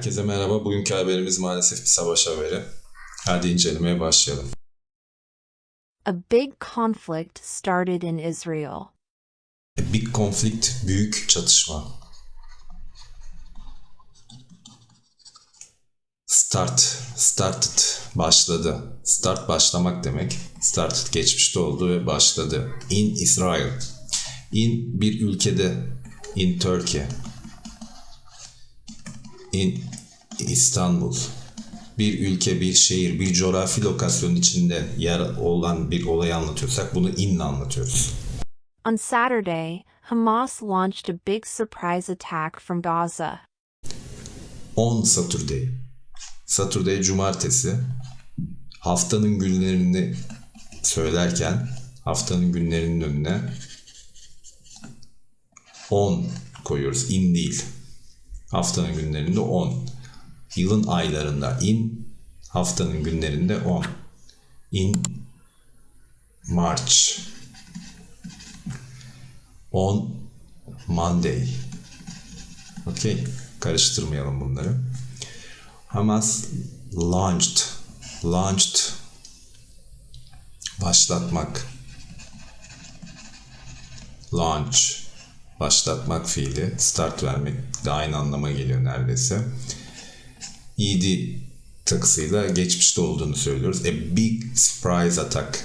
Herkese merhaba. Bugünkü haberimiz maalesef bir savaş haberi. Hadi incelemeye başlayalım. A big conflict started in Israel. A big conflict, büyük çatışma. Start, started, başladı. Start başlamak demek. Started geçmişte oldu ve başladı. In Israel. In bir ülkede. In Turkey. In İstanbul. Bir ülke, bir şehir, bir coğrafi lokasyonun içinde yer olan bir olayı anlatıyorsak bunu in ile anlatıyoruz. On Saturday, Hamas launched a big surprise attack from Gaza. On Saturday. Saturday cumartesi. Haftanın günlerini söylerken haftanın günlerinin önüne on koyuyoruz. In değil. Haftanın günlerinde on. Yılın aylarında in, haftanın günlerinde on. In March. On Monday. Okey. Karıştırmayalım bunları. Hamas launched. Launched. Başlatmak. Launch. Başlatmak fiili. Start vermek de aynı anlama geliyor neredeyse. ed takısıyla geçmişte olduğunu söylüyoruz. A big surprise attack.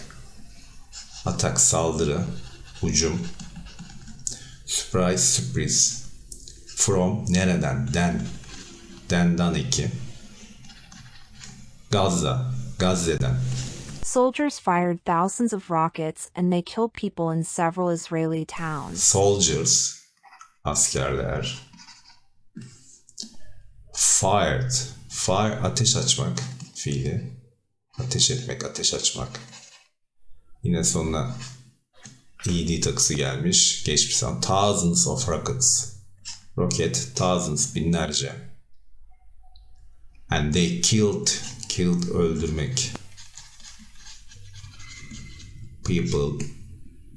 Atak saldırı. Hücum. Surprise sürpriz. From nereden? Den. Den'dan iki. Gazze. Gazze'den. Soldiers fired thousands of rockets and they killed people in several Israeli towns. Soldiers. Askerler. Fired. Fire ateş açmak fiili. Ateş etmek, ateş açmak. Yine sonuna ed takısı gelmiş. Geçmiş zaman. Thousands of rockets. Roket, thousands, binlerce. And they killed, killed öldürmek. People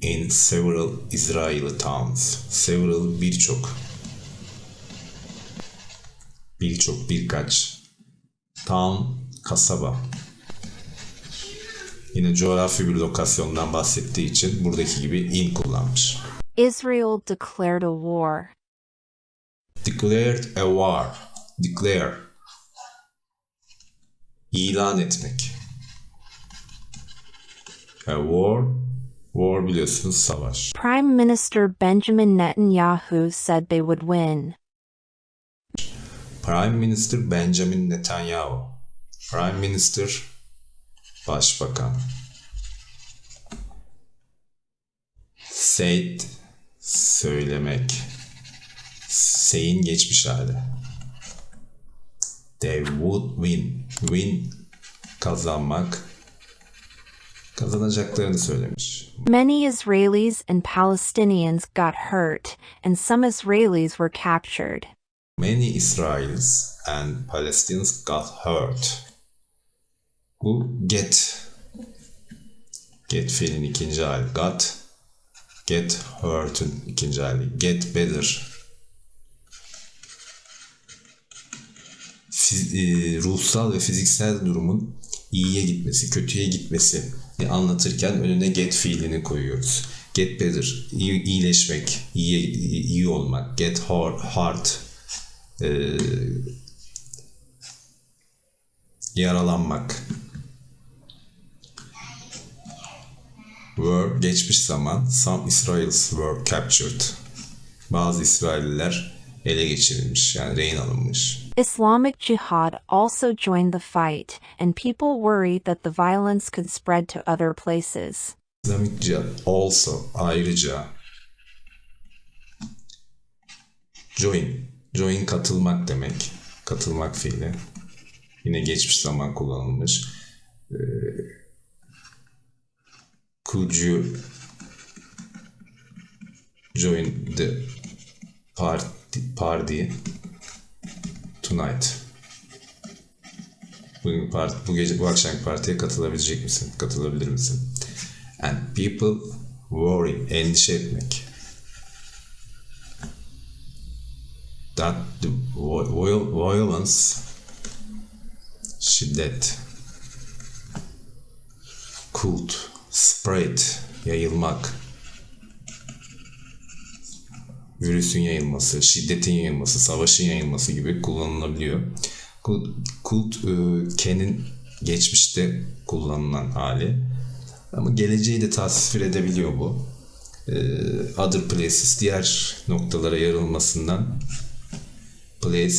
in several Israeli towns. Several birçok. Birçok, birkaç. Town, kasaba. Yine coğrafi bir lokasyondan bahsettiği için buradaki gibi in kullanmış. Israel declared a war. Declared a war. Declare. İlan etmek. A war. War biliyorsunuz savaş. Prime Minister Benjamin Netanyahu said they would win. Prime Minister Benjamin Netanyahu. Prime Minister Başbakan. Said söylemek. Say'in geçmiş hali. They would win. Win kazanmak. Kazanacaklarını söylemiş. Many Israelis and Palestinians got hurt, and some Israelis were captured. Many Israelis and Palestinians got hurt. Bu get. Get fiilin ikinci hali. Got. Get hurt'ün ikinci hali. Get better. Fiz- e, ruhsal ve fiziksel durumun iyiye gitmesi, kötüye gitmesi anlatırken önüne get fiilini koyuyoruz. Get better, iyi, iyileşmek, iyi, iyi olmak. Get hard, hard e, yaralanmak. Were geçmiş zaman some Israelis were captured. Bazı İsrailliler ele geçirilmiş yani rehin alınmış. Islamic Jihad also joined the fight, and people worried that the violence could spread to other places. Islamic Jihad also ayrıca join join katılmak demek. Katılmak fiili. Yine geçmiş zaman kullanılmış. Ee, could you join the party, party tonight? Bugün part, bu gece bu akşamki partiye katılabilecek misin? Katılabilir misin? And people worry, endişe etmek. that the vi- vi- violence şiddet cult spread yayılmak virüsün yayılması, şiddetin yayılması, savaşın yayılması gibi kullanılabiliyor. Kult, e, Ken'in geçmişte kullanılan hali. Ama geleceği de tasvir edebiliyor bu. E, other places, diğer noktalara yarılmasından place,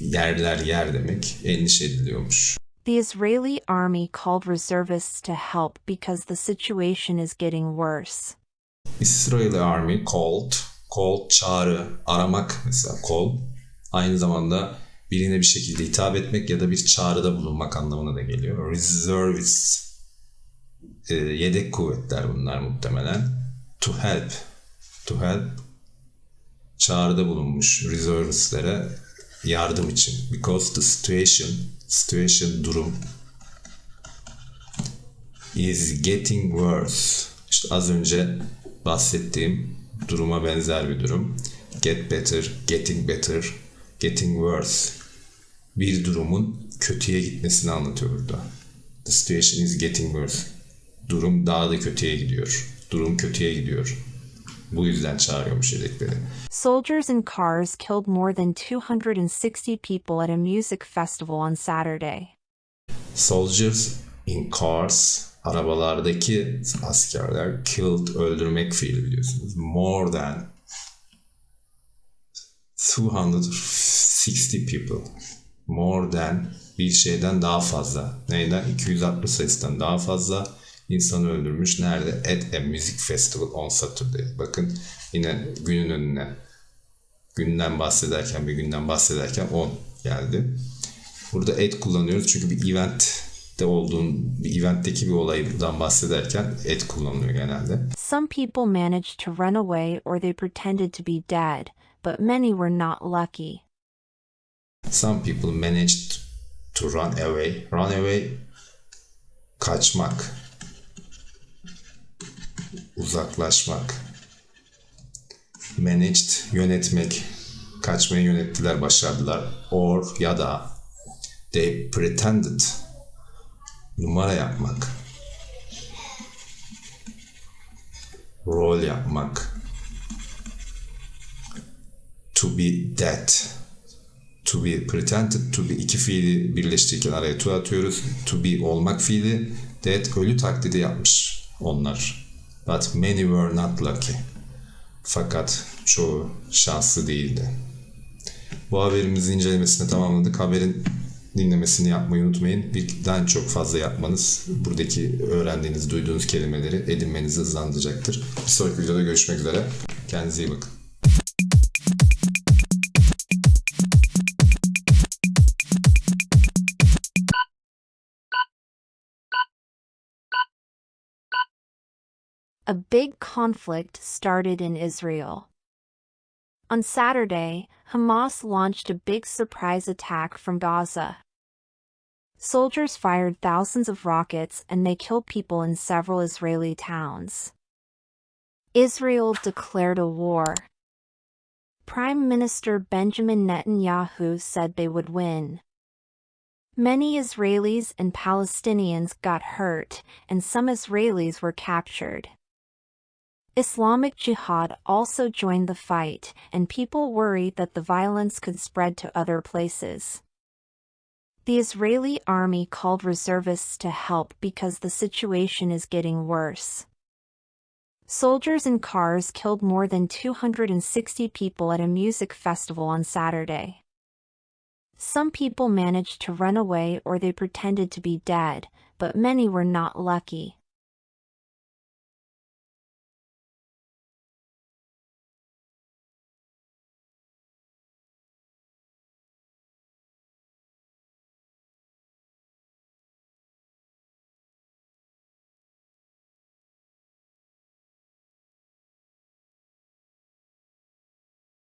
yerler yer demek, endişe ediliyormuş. The Israeli army called reservists to help because the situation is getting worse. Israeli Army called, called çağrı, aramak mesela call. Aynı zamanda birine bir şekilde hitap etmek ya da bir çağrıda bulunmak anlamına da geliyor. Reservists, e, yedek kuvvetler bunlar muhtemelen. To help, to help, çağrıda bulunmuş reservistlere yardım için. Because the situation, situation durum is getting worse. İşte az önce bahsettiğim duruma benzer bir durum. Get better, getting better, getting worse. Bir durumun kötüye gitmesini anlatıyor burada. The situation is getting worse. Durum daha da kötüye gidiyor. Durum kötüye gidiyor. Bu yüzden çağırıyormuş yedekleri. Soldiers in cars killed more than 260 people at a music festival on Saturday. Soldiers in cars, arabalardaki askerler killed, öldürmek fiili biliyorsunuz. More than 260 people. More than bir şeyden daha fazla. Neyden? 260 sayısından daha fazla insanı öldürmüş. Nerede? At a music festival on Saturday. Bakın yine günün önüne günden bahsederken bir günden bahsederken 10 geldi. Burada et kullanıyoruz çünkü bir eventte olduğun, bir eventteki bir olaydan bahsederken et kullanılıyor genelde. Some people managed to run away or they pretended to be dead, but many were not lucky. Some people managed to run away. Run away kaçmak. Uzaklaşmak. Managed yönetmek. Kaçmayı yönettiler, başardılar. Or ya da they pretended numara yapmak. Rol yapmak. To be dead to be pretended to be iki fiili birleştirirken araya to atıyoruz. To be olmak fiili dead ölü taklidi yapmış onlar. But many were not lucky. Fakat çoğu şanslı değildi. Bu haberimizin incelemesini tamamladık. Haberin dinlemesini yapmayı unutmayın. Birden çok fazla yapmanız buradaki öğrendiğiniz, duyduğunuz kelimeleri edinmenizi hızlandıracaktır. Bir sonraki videoda görüşmek üzere. Kendinize iyi bakın. A big conflict started in Israel. On Saturday, Hamas launched a big surprise attack from Gaza. Soldiers fired thousands of rockets and they killed people in several Israeli towns. Israel declared a war. Prime Minister Benjamin Netanyahu said they would win. Many Israelis and Palestinians got hurt, and some Israelis were captured. Islamic Jihad also joined the fight, and people worried that the violence could spread to other places. The Israeli army called reservists to help because the situation is getting worse. Soldiers in cars killed more than 260 people at a music festival on Saturday. Some people managed to run away or they pretended to be dead, but many were not lucky.